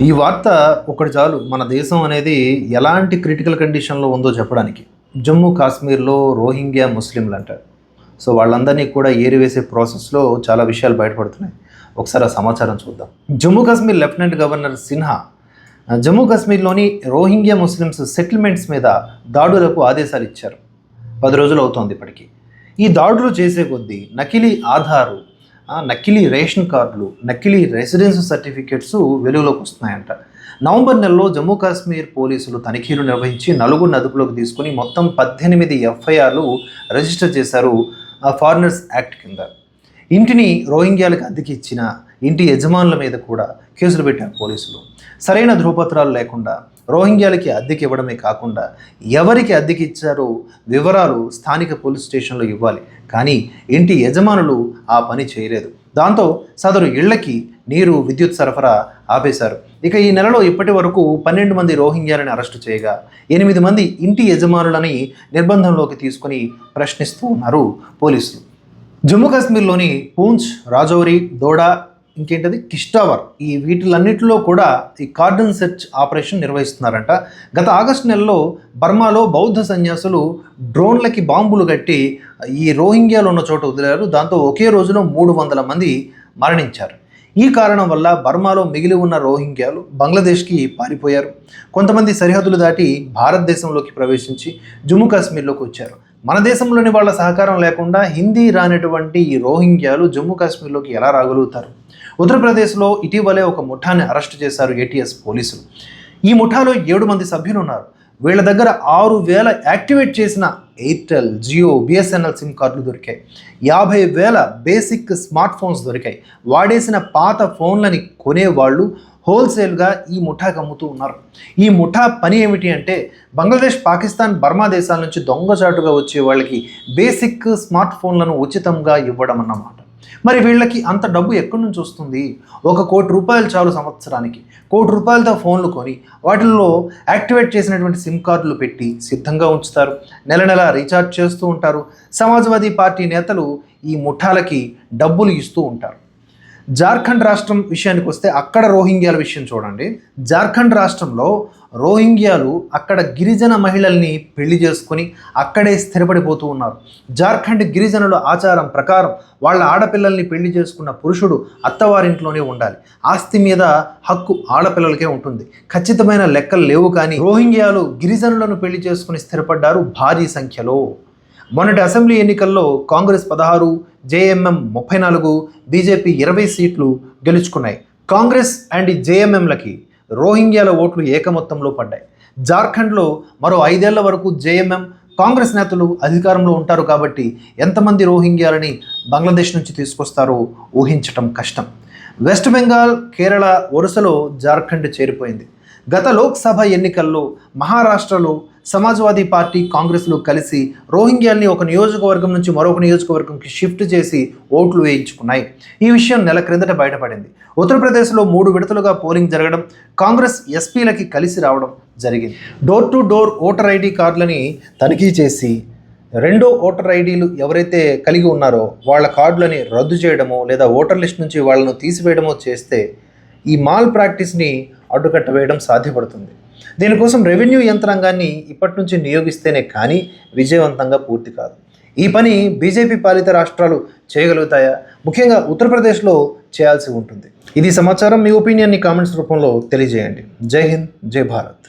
ఈ వార్త ఒకటి చాలు. మన దేశం అనేది ఎలాంటి క్రిటికల్ కండిషన్లో ఉందో చెప్పడానికి. జమ్మూ కాశ్మీర్లో రోహింగ్యా ముస్లింలు అంటారు సో వాళ్ళందరినీ కూడా ఏరివేసే ప్రాసెస్లో చాలా విషయాలు బయటపడుతున్నాయి. ఒకసారి ఆ సమాచారం చూద్దాం. జమ్మూ కాశ్మీర్ లెఫ్టినెంట్ గవర్నర్ సిన్హా జమ్మూ కాశ్మీర్లోని రోహింగ్యా ముస్లిమ్స్ సెటిల్మెంట్స్ మీద దాడులకు ఆదేశాలు ఇచ్చారు. పది రోజులు అవుతోంది ఇప్పటికీ. ఈ దాడులు చేసే కొద్దీ నకిలీ ఆధారు నకిలీ రేషన్ కార్డులు నకిలీ రెసిడెన్స్ సర్టిఫికేట్స్ వెలుగులోకి వస్తున్నాయంట. నవంబర్ నెలలో జమ్మూ కాశ్మీర్ పోలీసులు తనిఖీలు నిర్వహించి నలుగురిని అదుపులోకి తీసుకుని మొత్తం పద్దెనిమిది ఎఫ్ఐఆర్లు రిజిస్టర్ చేశారు ఫారినర్స్ యాక్ట్ కింద. ఇంటిని రోహింగ్యాలకు అద్దెకి ఇచ్చిన ఇంటి యజమానుల మీద కూడా కేసులు పెట్టారు పోలీసులు. సరైన ధృవపత్రాలు లేకుండా రోహింగ్యాలకి అద్దెకి ఇవ్వడమే కాకుండా ఎవరికి అద్దెకి ఇచ్చారో వివరాలు స్థానిక పోలీస్ స్టేషన్లో ఇవ్వాలి. కానీ ఇంటి యజమానులు ఆ పని చేయలేదు. దాంతో సదరు ఇళ్ళకి నీరు విద్యుత్ సరఫరా ఆపేశారు. ఇక ఈ నెలలో ఇప్పటి వరకు పన్నెండు మంది రోహింగ్యాలని అరెస్టు చేయగా ఎనిమిది మంది ఇంటి యజమానులని నిర్బంధంలోకి తీసుకుని ప్రశ్నిస్తూ ఉన్నారు పోలీసులు. జమ్మూ కాశ్మీర్లోని పూంచ్ రాజౌరి దోడా ఇంకేంటది? కిష్టావర్. ఈ వీటిలన్నిటిలో కూడా ఈ కార్డన్ సెర్చ్ ఆపరేషన్ నిర్వహిస్తున్నారంట. గత ఆగస్టు నెలలో బర్మాలో బౌద్ధ సన్యాసులు డ్రోన్లకి బాంబులు కట్టి ఈ రోహింగ్యాలో ఉన్న చోట వదిలారు. దాంతో ఒకే రోజులో మూడు వందల మంది మరణించారు. ఈ కారణం వల్ల బర్మాలో మిగిలి ఉన్న రోహింగ్యాలు బంగ్లాదేశ్కి పారిపోయారు. కొంతమంది సరిహద్దులు దాటి భారతదేశంలోకి ప్రవేశించి జమ్మూ కాశ్మీర్లోకి వచ్చారు. మన దేశంలోని వాళ్ళ సహకారం లేకుండా హిందీ రానటువంటి ఈ రోహింగ్యాలు జమ్మూ కాశ్మీర్లోకి ఎలా రాగలుగుతారు? ఉత్తరప్రదేశ్లో ఇటీవలే ఒక ముఠాన్ని అరెస్ట్ చేశారు ఏటీఎస్ పోలీసులు. ఈ ముఠాలో ఏడు మంది సభ్యులు ఉన్నారు వీళ్ళ దగ్గర ఆరు వేల యాక్టివేట్ చేసిన ఎయిర్టెల్ జియో బిఎస్ఎన్ఎల్ సిమ్ కార్డులు దొరికాయి. యాభై వేల బేసిక్ స్మార్ట్ ఫోన్స్ దొరికాయి. వాడేసిన పాత ఫోన్లని కొనేవాళ్ళు హోల్సేల్గా ఈ ముఠాకి అమ్ముతూ ఉన్నారు. ఈ ముఠా పని ఏమిటి అంటే బంగ్లాదేశ్ పాకిస్తాన్ బర్మా దేశాల నుంచి దొంగచాటుగా వచ్చే వాళ్ళకి బేసిక్ స్మార్ట్ ఫోన్లను ఉచితంగా ఇవ్వడం అన్నమాట మరి వీళ్ళకి అంత డబ్బు ఎక్కడి నుంచి వస్తుంది? ఒక కోటి రూపాయలు చాలు సంవత్సరానికి. కోటి రూపాయలతో ఫోన్లు కొని వాటిల్లో యాక్టివేట్ చేసినటువంటి సిమ్ కార్డులు పెట్టి సిద్ధంగా ఉంచుతారు. నెల నెల రీఛార్జ్ చేస్తూ ఉంటారు. సమాజ్వాదీ పార్టీ నేతలు ఈ ముఠాలకి డబ్బులు ఇస్తూ ఉంటారు. జార్ఖండ్ రాష్ట్రం విషయానికి వస్తే అక్కడ రోహింగ్యాల విషయం చూడండి. జార్ఖండ్ రాష్ట్రంలో రోహింగ్యాలు అక్కడ గిరిజన మహిళల్ని పెళ్ళి చేసుకుని అక్కడే స్థిరపడిపోతూ ఉన్నారు. జార్ఖండ్ గిరిజనుల ఆచారం ప్రకారం వాళ్ళ ఆడపిల్లల్ని పెళ్ళి చేసుకున్న పురుషుడు అత్తవారింట్లోనే ఉండాలి. ఆస్తి మీద హక్కు ఆడపిల్లలకే ఉంటుంది. ఖచ్చితమైన లెక్కలు లేవు కానీ రోహింగ్యాలు గిరిజనులను పెళ్ళి చేసుకుని స్థిరపడ్డారు భారీ సంఖ్యలో. మొన్నటి అసెంబ్లీ ఎన్నికల్లో కాంగ్రెస్ పదహారు జేఎంఎం ముప్పై నాలుగు బీజేపీ ఇరవై సీట్లు గెలుచుకున్నాయి. కాంగ్రెస్ అండ్ జేఎంఎంలకి రోహింగ్యాల ఓట్లు ఏకమొత్తంలో పడ్డాయి. జార్ఖండ్లో మరో ఐదేళ్ళ వరకు జేఎంఎం కాంగ్రెస్ నేతలు అధికారంలో ఉంటారు కాబట్టి ఎంతమంది రోహింగ్యాలని బంగ్లాదేశ్ నుంచి తీసుకొస్తారో ఊహించటం కష్టం. వెస్ట్ బెంగాల్ కేరళ వరుసలో జార్ఖండ్ చేరిపోయింది. గత లోక్సభ ఎన్నికల్లో మహారాష్ట్రలో సమాజ్వాదీ పార్టీ కాంగ్రెస్లు కలిసి రోహింగ్యాల్ని ఒక నియోజకవర్గం నుంచి మరొక నియోజకవర్గంకి షిఫ్ట్ చేసి ఓట్లు వేయించుకున్నాయి. ఈ విషయం నెల క్రిందట బయటపడింది. ఉత్తరప్రదేశ్లో మూడు విడతలుగా పోలింగ్ జరగడం కాంగ్రెస్ ఎస్పీలకి కలిసి రావడం జరిగింది. Door to door voter ID కార్డులని తనిఖీ చేసి రెండో ఓటర్ ఐడీలు ఎవరైతే కలిగి ఉన్నారో వాళ్ళ కార్డులని రద్దు చేయడమో లేదా ఓటర్ లిస్ట్ నుంచి వాళ్ళను తీసివేయడమో చేస్తే ఈ మాల్ ప్రాక్టీస్ని అడ్డుకట్ట వేయడం సాధ్యపడుతుంది. దీనికోసం రెవెన్యూ యంత్రాంగాన్ని ఇప్పటి నుంచి నియోగిస్తేనే కానీ విజయవంతంగా పూర్తి కాదు. ఈ పని బీజేపీ పాలిత రాష్ట్రాలు చేయగలుగుతాయా? ముఖ్యంగా ఉత్తరప్రదేశ్లో చేయాల్సి ఉంటుంది. ఇది సమాచారం మీ ఒపీనియన్ని కామెంట్స్ రూపంలో తెలియజేయండి. జై హింద్ జై భారత్.